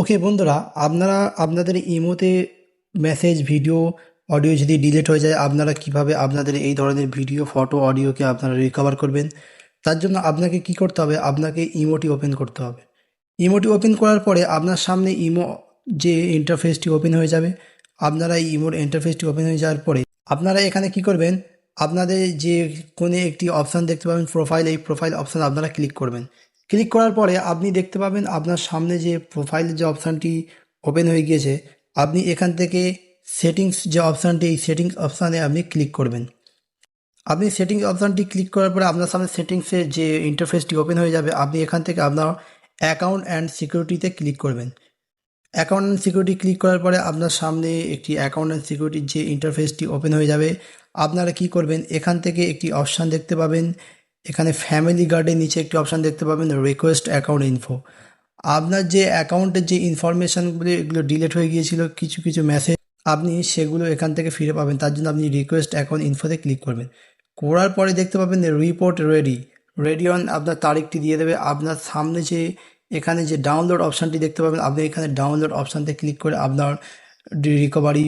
ওকে বন্ধুরা, আপনারা, আপনাদের ইমোতে মেসেজ ভিডিও অডিও যদি ডিলিট হয়ে যায়, আপনারা কীভাবে আপনাদের এই ধরনের ভিডিও ফটো অডিওকে আপনারা রিকভার করবেন? তার জন্য আপনাকে কি করতে হবে? আপনাকে ইমোটি ওপেন করতে হবে। ইমোটি ওপেন করার পরে আপনার সামনে ইমো যে ইন্টারফেসটি ওপেন হয়ে যাবে, আপনারা এই ইমোর ইন্টারফেসটি ওপেন হয়ে যাওয়ার পরে আপনারা এখানে কি করবেন? আপনাদের যে কোনো একটি অপশান দেখতে পাবেন প্রোফাইল এই প্রোফাইল অপশান আপনারা ক্লিক করবেন। ক্লিক করার পরে আপনি দেখতে পাবেন আপনার সামনে যে প্রোফাইলের যে অপশানটি ওপেন হয়ে গিয়েছে, আপনি এখান থেকে সেটিংস যে অপশানটি, এই সেটিংস অপশানে আপনি ক্লিক করবেন। আপনি সেটিংস অপশানটি ক্লিক করার পরে আপনার সামনে সেটিংসের যে ইন্টারফেসটি ওপেন হয়ে যাবে, আপনি এখান থেকে আপনার অ্যাকাউন্ট অ্যান্ড সিকিউরিটিতে ক্লিক করবেন। অ্যাকাউন্ট অ্যান্ড সিকিউরিটি ক্লিক করার পরে আপনার সামনে একটি অ্যাকাউন্ট অ্যান্ড সিকিউরিটির যে ইন্টারফেসটি ওপেন হয়ে যাবে, আপনারা কি করবেন, এখান থেকে একটি অপশান দেখতে পাবেন এখানে ফ্যামিলি গার্ডের নিচে একটি অপশান দেখতে পাবেন রিকোয়েস্ট অ্যাকাউন্ট ইনফো আপনার যে অ্যাকাউন্টের যে ইনফরমেশানগুলো এগুলো ডিলেট হয়ে গিয়েছিল, কিছু কিছু মেসেজ আপনি সেগুলো এখান থেকে ফিরে পাবেন। তার জন্য আপনি রিকোয়েস্ট অ্যাকাউন্ট ইনফোতে ক্লিক করবেন। করার পরে দেখতে পাবেন রিপোর্ট রেডি রেডি অন আপনার তারিখটি দিয়ে দেবে। আপনার সামনে যে, এখানে যে ডাউনলোড অপশানটি দেখতে পাবেন, আপনি এখানে ডাউনলোড অপশানতে ক্লিক করে আপনার রিকভারি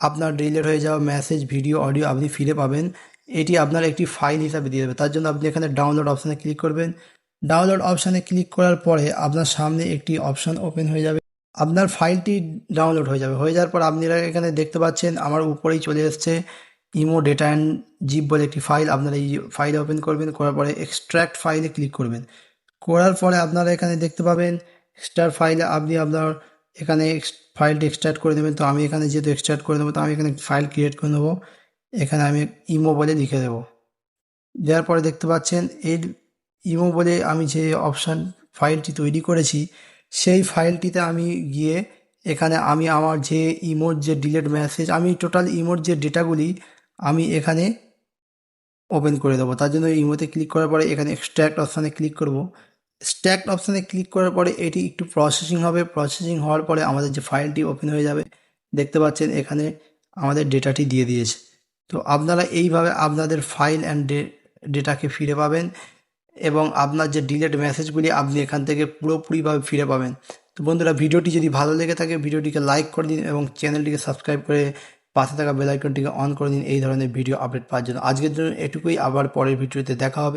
আপনার ডিলেট হয়ে যাওয়া মেসেজ ভিডিও অডিও আপনি ফিরে পাবেন। এটি আপনার একটি ফাইল হিসাবে দিয়ে দেবে। তার জন্য আপনি এখানে ডাউনলোড অপশানে ক্লিক করবেন। ডাউনলোড অপশানে ক্লিক করার পরে আপনার সামনে একটি অপশান ওপেন হয়ে যাবে। আপনার ফাইলটি ডাউনলোড হয়ে যাবে। হয়ে যাওয়ার পর আপনারা এখানে দেখতে পাচ্ছেন, আমার উপরেই চলে এসছে ইমো ডেটা অ্যান্ড জিপ বলে একটি ফাইল আপনারা এই ফাইল ওপেন করবেন, করার পরে এক্সট্র্যাক্ট ফাইলে ক্লিক করবেন। করার পরে আপনারা এখানে দেখতে পাবেন এক্সট্রা ফাইলে আপনি আপনার এখানে ফাইলটি এক্সট্রাক্ট করে দেবেন তো আমি এখানে যেহেতু এক্সট্রাক্ট করে দেবো তো আমি এখানে ফাইল ক্রিয়েট করে নেব। এখানে আমি ইমো বলে লিখে দেবো। দেওয়ার পরে দেখতে পাচ্ছেন, এই ইমো বলে আমি যে অপশান ফাইলটি তৈরি করেছি, সেই ফাইলটিতে আমি গিয়ে এখানে আমি আমার যে ইমোর যে ডিলেট মেসেজ, আমি টোটাল ইমোর যে ডেটাগুলি আমি এখানে ওপেন করে দেবো। তার জন্য ইমোতে ক্লিক করার পরে এখানে এক্সট্র্যাক্ট অপশানে ক্লিক করব। স্ট্যাক্ট অপশানে ক্লিক করার পরে এটি একটু প্রসেসিং হবে। প্রসেসিং হওয়ার পরে আমাদের যে ফাইলটি ওপেন হয়ে যাবে, দেখতে পাচ্ছেন এখানে আমাদের ডেটাটি দিয়ে দিয়েছে। তো আপনারা এইভাবে আপনাদের ফাইল অ্যান্ড ডেটাকে ফিরে পাবেন এবং আপনার যে ডিলেট মেসেজগুলি আপনি এখান থেকে পুরোপুরিভাবে ফিরে পাবেন। তো বন্ধুরা, ভিডিওটি যদি ভালো লেগে থাকে, ভিডিওটিকে লাইক করে দিন এবং চ্যানেলটিকে সাবস্ক্রাইব করে পাশে থাকা বেলাইকনটিকে অন করে দিন। এই ধরনের ভিডিও আপডেট পাওয়ার জন্য। আজকের জন্য এটুকুই। আবার পরের ভিডিওতে দেখা হবে।